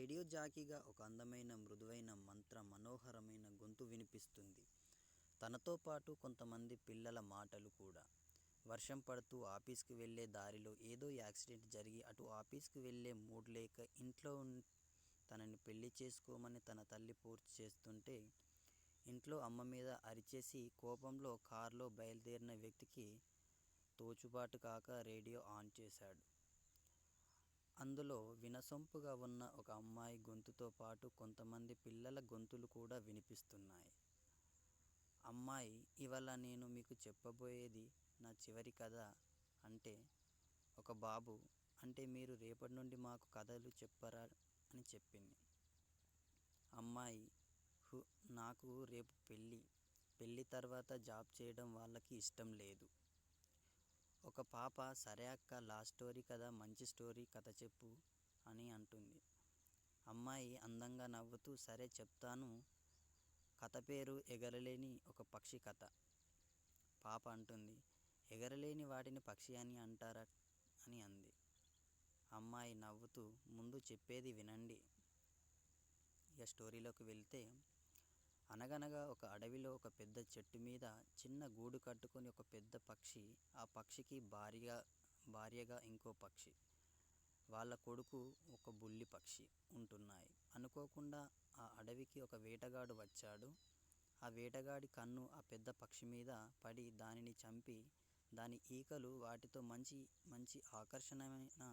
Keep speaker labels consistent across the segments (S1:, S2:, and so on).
S1: Radio జాకీగా ఒక అందమైన మృదువైన మంత్ర మనోహరమైన గొంతు వినిపిస్తుంది. తనతో పాటు కొంతమంది పిల్లల మాటలు కూడా. వర్షం పడుతూ ఆఫీస్కి వెళ్ళే దారిలో ఏదో యాక్సిడెంట్ జరిగి అటు ఆఫీస్కి వెళ్ళే మూడ్ లేక ఇంట్లో తనని పెళ్ళి చేసుకోమని తన తల్లి పూర్తి చేస్తుంటే ఇంట్లో అమ్మ మీద అరిచేసి కోపంలో కారులో బయలుదేరిన వ్యక్తికి తోచుబాటు కాక రేడియో ఆన్ చేశాడు. అందులో వినసొంపుగా ఉన్న ఒక అమ్మాయి గొంతుతో పాటు కొంతమంది పిల్లల గొంతులు కూడా వినిపిస్తున్నాయి. అమ్మాయి ఇవాళ నేను మీకు చెప్పబోయేది నా చివరి కథ అంటే ఒక బాబు అంటే మీరు రేపటి నుండి మాకు కథలు చెప్పరా అని చెప్పింది. అమ్మాయి హు నాకు రేపు పెళ్ళి. పెళ్ళి తర్వాత జాబ్ చేయడం వాళ్ళకి ఇష్టం లేదు. ఒక పాప సరే అక్క లాస్ట్ స్టోరీ కదా మంచి స్టోరీ కథ చెప్పు అని అంటుంది. అమ్మాయి అందంగా నవ్వుతూ సరే చెప్తాను కథ పేరు ఎగరలేని ఒక పక్షి కథ. పాప అంటుంది ఎగరలేని వాటిని పక్షి అని అంటారా అని అంది. అమ్మాయి నవ్వుతూ ముందు చెప్పేది వినండి. ఇక స్టోరీలోకి వెళ్తే అనగనగా ఒక అడవిలో ఒక పెద్ద చెట్టు మీద చిన్న గూడు కట్టుకొని ఒక పెద్ద పక్షి ఆ పక్షికి భార్య భార్యగా ఇంకో పక్షి వాళ్ళ కొడుకు ఒక బుల్లి పక్షి ఉంటున్నాయి. అనుకోకుండా ఆ అడవికి ఒక వేటగాడు వచ్చాడు. ఆ వేటగాడి కన్ను ఆ పెద్ద పక్షి మీద పడి దానిని చంపి దాని ఈకలు వాటితో మంచి మంచి ఆకర్షణమైన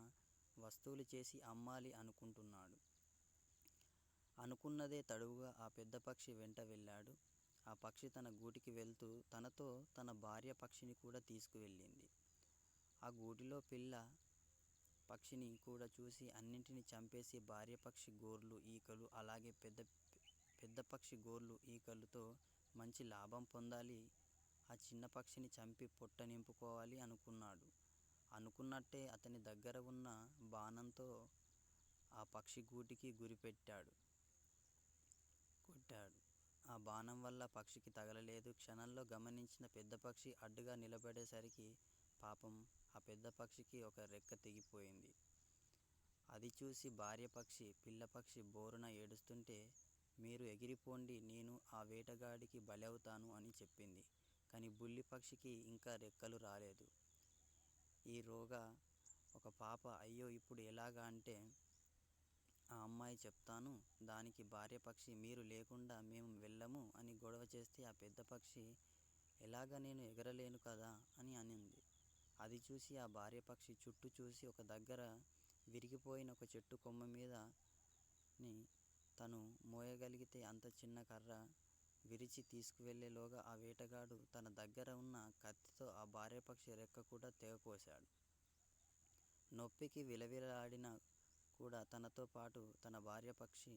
S1: వస్తువులు చేసి అమ్మాలి అనుకుంటున్నాడు. అనుకున్నదే తడువుగా ఆ పెద్ద పక్షి వెంట వెళ్ళాడు. ఆ పక్షి తన గూటికి వెళ్తూ తనతో తన భార్య పక్షిని కూడా తీసుకువెళ్ళింది. ఆ గూటిలో పిల్ల పక్షిని కూడా చూసి అన్నింటిని చంపేసి భార్య పక్షి గోర్లు ఈకలు అలాగే పెద్ద పెద్ద పక్షి గోర్లు ఈకలతో మంచి లాభం పొందాలి. ఆ చిన్న పక్షిని చంపి పొట్ట నింపుకోవాలి అనుకున్నాడు. అనుకున్నట్టే అతని దగ్గర ఉన్న బాణంతో ఆ పక్షి గూటికి గురిపెట్టాడు. పెట్టాడు. ఆ బాణం వల్ల పక్షికి తగలలేదు. క్షణంలో గమనించిన పెద్ద పక్షి అడ్డుగా నిలబడేసరికి పాపం ఆ పెద్ద పక్షికి ఒక రెక్క తెగిపోయింది. అది చూసి భార్య పక్షి పిల్ల పక్షి బోరున ఏడుస్తుంటే మీరు ఎగిరిపోండి నేను ఆ వేటగాడికి బలవుతాను అని చెప్పింది. కానీ బుల్లి పక్షికి ఇంకా రెక్కలు రాలేదు. ఈ రోగ ఒక పాప అయ్యో ఇప్పుడు ఎలాగా అంటే ఆ అమ్మాయి చెప్తాను దానికి భార్య పక్షి మీరు లేకుండా మేము వెళ్ళము అని గొడవ చేస్తే ఆ పెద్ద పక్షి ఎలాగ నేను ఎగరలేను కదా అని అనింది. అది చూసి ఆ భార్య పక్షి చుట్టూ చూసి ఒక దగ్గర విరిగిపోయిన ఒక చెట్టు కొమ్మ మీదని తను మోయగలిగితే అంత చిన్న కర్ర విరిచి తీసుకువెళ్ళేలోగా ఆ వేటగాడు తన దగ్గర ఉన్న కత్తితో ఆ భార్యపక్షి రెక్క కూడా తెగకోశాడు నొప్పికి విలవిలాడిన కూడా తనతో పాటు తన భార్య పక్షి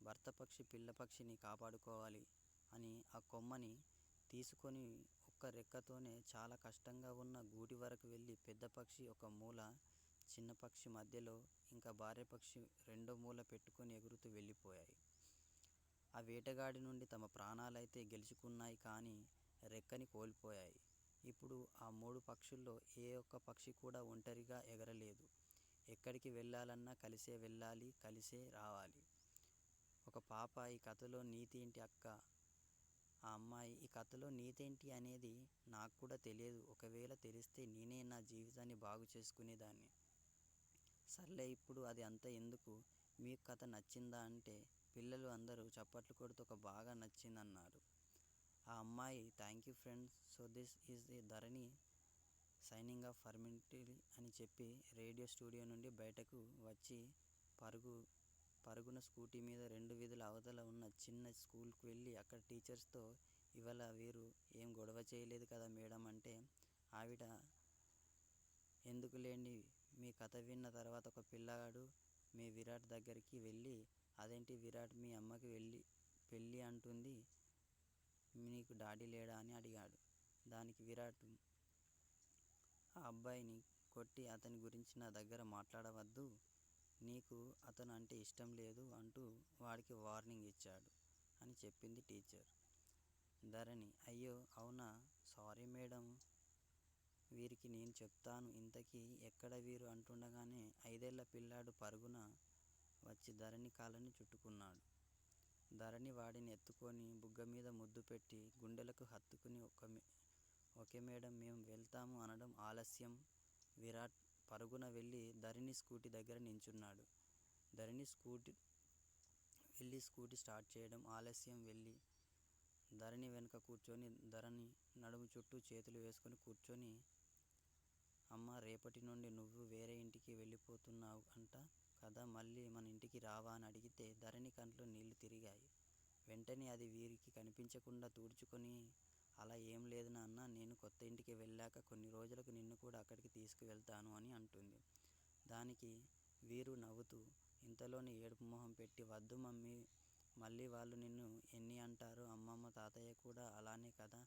S1: భర్త పక్షి పిల్ల పక్షిని కాపాడుకోవాలి అని ఆ కొమ్మని తీసుకొని ఒక్క రెక్కతోనే చాలా కష్టంగా ఉన్న గూటి వరకు వెళ్ళి పెద్ద పక్షి ఒక మూల చిన్న పక్షి మధ్యలో ఇంకా భార్య పక్షి రెండో మూల పెట్టుకొని ఎగురుతూ వెళ్ళిపోయాయి. ఆ వేటగాడి నుండి తమ ప్రాణాలైతే గెలుచుకున్నాయి కానీ రెక్కని కోల్పోయాయి. ఇప్పుడు ఆ మూడు పక్షుల్లో ఏ ఒక్క పక్షి కూడా ఒంటరిగా ఎగరలేదు. ఎక్కడికి వెళ్ళాలన్నా కలిసే వెళ్ళాలి కలిసే రావాలి. ఒక పాప ఈ కథలో నీతి ఏంటి అక్క? ఆ అమ్మాయి ఈ కథలో నీతేంటి అనేది నాకు కూడా తెలియదు. ఒకవేళ తెలిస్తే నేనే నా జీవితాన్ని బాగు చేసుకునేదాన్ని. సర్లే ఇప్పుడు అది అంత ఎందుకు? మీ కథ నచ్చిందా అంటే పిల్లలు అందరూ చప్పట్లు కొడుతూ ఒక బాగా నచ్చిందన్నారు. ఆ అమ్మాయి thank you friends. So this is the Dharani. Signing off permanently అని చెప్పి రేడియో స్టూడియో నుండి బయటకు వచ్చి పరుగు పరుగున స్కూటీ మీద రెండు వీధుల అవతల ఉన్న చిన్న స్కూల్కి వెళ్ళి అక్కడ టీచర్స్తో ఇవాళ వీరు ఏం గొడవ చేయలేదు కదా మేడం అంటే ఆవిడ ఎందుకు లేండి మీ కథ విన్న తర్వాత ఒక పిల్లగాడు మీ విరాట్ దగ్గరికి వెళ్ళి అదేంటి విరాట్ మీ అమ్మకి వెళ్ళి పెళ్ళి అంటుంది నీకు డాడీ లేడా అని అడిగాడు. దానికి విరాట్ ఆ అబ్బాయిని కొట్టి అతని గురించి నా దగ్గర మాట్లాడవద్దు నీకు అతను అంటే ఇష్టం లేదు అంటూ వాడికి వార్నింగ్ ఇచ్చాడు అని చెప్పింది టీచర్. ధరణి అయ్యో అవునా? Sorry madam. వీరికి నేను చెప్తాను ఇంతకీ ఎక్కడ వీరు అంటుండగానే ఐదేళ్ళ పిల్లాడు పరుగున వచ్చి ధరణి కాలని చుట్టుకున్నాడు. ధరణి వాడిని ఎత్తుకొని బుగ్గ మీద ముద్దు పెట్టి గుండెలకు హత్తుకుని ఓకే మేడం మేము వెళ్తాము అనడం ఆలస్యం విరాట్ పరుగున వెళ్ళి ధరణి స్కూటీ దగ్గర నించున్నాడు. ధరణి స్కూటీ వెళ్ళి స్కూటీ స్టార్ట్ చేయడం ఆలస్యం వెళ్ళి ధరణి వెనుక కూర్చొని ధరణి నడుము చుట్టూ చేతులు వేసుకొని కూర్చొని అమ్మ రేపటి నుండి నువ్వు వేరే ఇంటికి వెళ్ళిపోతున్నావు అంట కదా మళ్ళీ మన ఇంటికి రావా అని అడిగితే ధరణి కంట్లో నీళ్ళు తిరిగాయి. వెంటనే అది వీరికి కనిపించకుండా తుడుచుకొని అలా ఏం లేదు నాన్న నేను కొత్త ఇంటికి వెళ్ళాక కొన్ని రోజులకు నిన్ను కూడా అక్కడికి తీసుకువెళ్తాను అని అంటుంది. దానికి వీరు నవ్వుతూ ఇంతలోనే ఏడుపు మొహం పెట్టి వద్దు మమ్మీ మళ్ళీ వాళ్ళు నిన్ను ఎన్ని అంటారు అమ్మమ్మ తాతయ్య కూడా అలానే కదా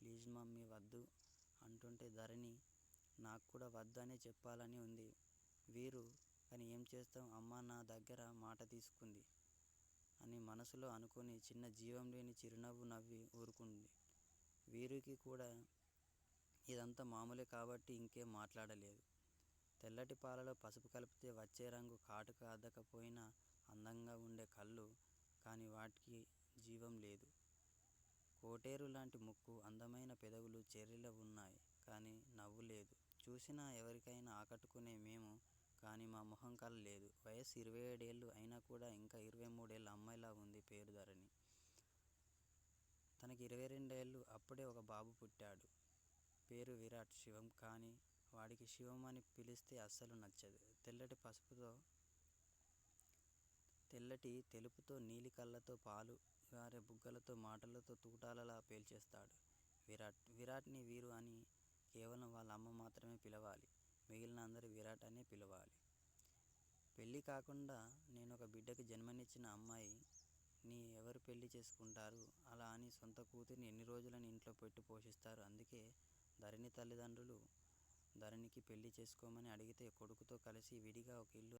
S1: ప్లీజ్ మమ్మీ వద్దు అంటుంటే ధరణి నాక్కూడా వద్దు అనే చెప్పాలని ఉంది వీరు కానీ ఏం చేస్తాం అమ్మ నా దగ్గర మాట తీసుకుంది అని మనసులో అనుకొని చిన్న జీవం లేని చిరునవ్వు నవ్వి ఊరుకుంది. వీరికి కూడా ఇదంతా మామూలే కాబట్టి ఇంకేం మాట్లాడలేదు. తెల్లటి పాలలో పసుపు కలిపితే వచ్చే రంగు కాటుక అద్దకపోయినా అందంగా ఉండే కళ్ళు కానీ వాటికి జీవం లేదు. కోటేరు లాంటి ముక్కు, అందమైన పెదవులు చెర్రిలో ఉన్నాయి కానీ నవ్వు లేదు. చూసినా ఎవరికైనా ఆకట్టుకునే మేము కానీ మా మొహం కళ లేదు. వయస్సు ఇరవై ఏడేళ్ళు అయినా కూడా ఇంకా ఇరవై మూడేళ్ళ అమ్మాయిలా ఉంది పేరు ధరణి. ఇరవై రెండేళ్ళు అప్పుడే ఒక బాబు పుట్టాడు. పేరు విరాట్ శివం కానీ వాడికి శివం అని పిలిస్తే అస్సలు నచ్చదు. తెల్లటి పసుపుతో తెల్లటి తెలుపుతో నీలి కళ్ళతో పాలు గారే బుగ్గలతో మాటలతో తూటాలలా పేల్చేస్తాడు విరాట్. విరాట్ని వీరు అని కేవలం వాళ్ళ అమ్మ మాత్రమే పిలవాలి. మిగిలిన అందరూ విరాట్ అనే పిలవాలి. పెళ్ళి కాకుండా నేను ఒక బిడ్డకి జన్మనిచ్చిన అమ్మాయి ని ఎవరు పెళ్ళి చేసుకుంటారు? అలా అని సొంత కూతుర్ని ఎన్ని రోజులని ఇంట్లో పెట్టి పోషిస్తారు? అందుకే ధరణి తల్లిదండ్రులు ధరణికి పెళ్ళి చేసుకోమని అడిగితే కొడుకుతో కలిసి విడిగా ఒక ఇల్లు